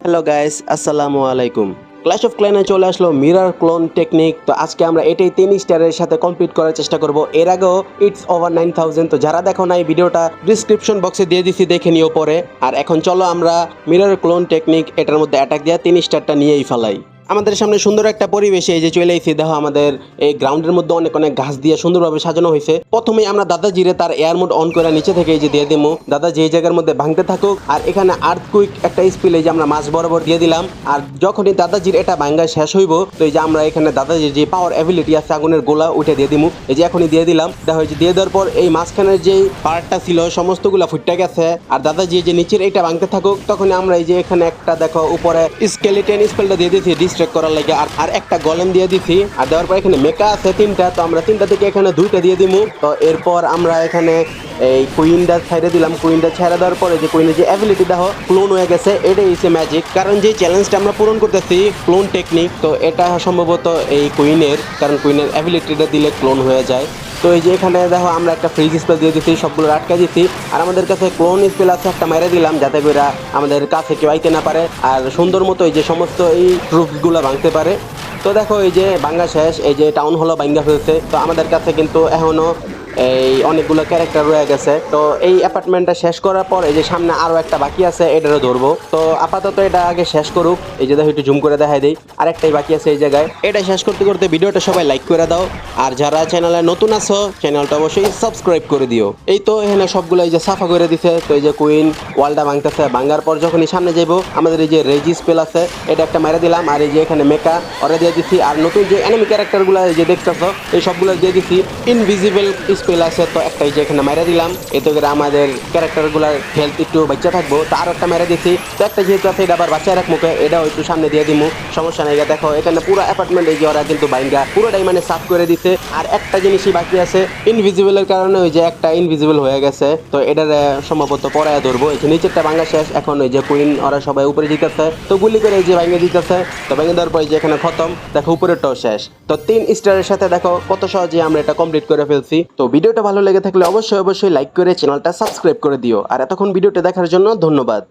Hello guys আসসালামু আলাইকুম class of ক্ল্যানে চলে আসলো মিরার ক্লোন টেকনিক তো আজকে আমরা এটাই তিন স্টারের সাথে কমপ্লিট করার চেষ্টা করব। এর আগেও ইটস ওভার নাইন থাউজেন্ড তো যারা দেখো নাই ভিডিওটা ডিসক্রিপশন বক্সে দিয়ে দিছি, দেখে নিও পরে। আর এখন চলো আমরা মিরার ক্লোন টেকনিক এটার মধ্যে অ্যাটাক দেওয়া তিন স্টারটা নিয়েই ফেলাই। আমাদের সামনে সুন্দর একটা পরিবেশে এই যে চলে এসেছি, দেখো আমাদের এই গ্রাউন্ডের মধ্যে অনেক অনেক ঘাস দিয়ে সুন্দরভাবে সাজানো হয়েছে। প্রথমে আমরা দাদাজিরে তার এয়ার মোড অন করে নিচে থেকে এই যে দিয়ে দিমু। দাদা যে জায়গার মধ্যে ভাঙতে থাকুক, আর এখানে আর্থ কুইক একটা স্পিল এই যে আমরা মাছ বরাবর দিয়ে দিলাম। আর যখনই দাদাজির এটা ভাঙ্গা শেষ হইব, তো এই যে আমরা এখানে দাদাজির যে পাওয়ার অ্যাবিলিটি আছে, আগুনের গোলা উঠে দিয়ে দিমু। এই যে এখনই দিয়ে দিলাম। দেখা হয়েছে দিয়ে দেওয়ার পর এই মাঝখানের যে পার্টটা ছিল, সমস্তগুলা ফুটটা গেছে। আর দাদাজি যে নিচের এটা ভাঙতে থাকুক তখন আমরা এই যে এখানে একটা, দেখো, উপরে স্কেলিটেন স্পেলটা দিয়ে দিয়েছি ডিস্ট্রাক্ট করার লাগে। আর আর একটা গলেম দিয়ে দিছি। আর দেওয়ার পর এখানে মেকা আছে তিনটা। তো আমরা তিনটা থেকে এখানে দুইটা দিয়ে দিব তো এরপর আমরা এখানে এই কুইনটা ছেড়ে দিলাম। কুইনটা ছেড়ে দেওয়ার পরে যে কুইনের যে অ্যাবিলিটি দেখো ক্লোন হয়ে গেছে। এটাই হচ্ছে ম্যাজিক কারণ যে চ্যালেঞ্জটা আমরা পূরণ করতেছি ক্লোন টেকনিক তো এটা সম্ভবত এই কুইনের কারণ কুইনের অ্যাবিলিটিটা দিলে ক্লোন হয়ে যায়। তো এই যে এখানে দেখো আমরা একটা ফ্রিজ স্পেল দিয়ে দিচ্ছি সবগুলো আটকে দিচ্ছি আর আমাদের কাছে ক্লোন স্পেল আছে, একটা মেরে দিলাম, যাতে করে আমাদের কাছে কেউ আইতে না পারে। আর সুন্দর মতো এই যে সমস্ত এই ট্রুপগুলো ভাঙতে পারে। তো দেখো এই যে বাঙ্গা শেষ, এই যে টাউন হলো বাঙ্গা ফেলছে। তো আমাদের কাছে কিন্তু এখনও এই অনেকগুলো ক্যারেক্টার রয়ে গেছে। তো এই অ্যাপার্টমেন্টটা শেষ করার পর এই যে সামনে আরও একটা বাকি আছে, এটারও ধরবো। তো আপাতত এটা আগে শেষ করুক। এই যে দেখো, একটু জুম করে দেখাই দিই। আরেকটাই বাকি আছে এই জায়গায়। এটা শেষ করতে করতে ভিডিওটা সবাই লাইক করে দাও। আর যারা চ্যানেলে নতুন আছো চ্যানেলটা অবশ্যই সাবস্ক্রাইব করে দিও। এই তো এখানে সবগুলো এই যে সাফা করে দিছে। তো এই যে কুইন ওয়ালটা ভাঙতেছে। ভাঙার পর যখনই সামনে যাইবো, আমাদের এই যে রেজি স্পেল আছে, এটা একটা মেরে দিলাম। আর এই যে এখানে মেকা ওরা দিয়ে দিছি। আর নতুন যে এনিমি ক্যারেক্টারগুলো যে দেখতেছো, এই সবগুলো দিয়ে দিছি। ইনভিজিবল স্পেল আছে, তো একটাই যে এখানে মেরে দিলাম। এতে করে আমাদের ক্যারেক্টারগুলোর হেলথ একটু বাচ্চা থাকব, তো একটা মেরে দিছি। তো একটা যেহেতু আছে, এটা আবার বাচ্চা রাখ মুখে, এটাও একটু সামনে দিয়ে দিমু, সমস্যা নাই। দেখো এখানে পুরো অ্যাপার্টমেন্ট এই যে ওরা কিন্তু বাইঙ্গা পুরোটাই মানে সাফ করে দিছে। আর একটা জিনিসই বাকি আছে ইনভিজিবলের কারণে ওই যে একটা ইনভিজিবল হয়ে গেছে। তো এটার সম্ভবত পরায় ধরবো। এই যে নিচেরটা ভাঙা শেষ, এখন ওই যে কুইন ওরা সবাই উপরে জিতেছে। তো গুলি করে এই যে ভাঙে জিতেছে তো ভেঙে দেওয়ার পর যে এখানে খতম, দেখো উপরেরটাও শেষ। তো তিন স্টারের সাথে দেখো কত সহজে আমরা এটা কমপ্লিট করে ফেলছি। তো ভিডিওটা ভালো লেগে থাকলে অবশ্যই অবশ্যই লাইক করে চ্যানেলটা সাবস্ক্রাইব করে দিও। আর এতক্ষণ ভিডিওটা দেখার জন্য ধন্যবাদ।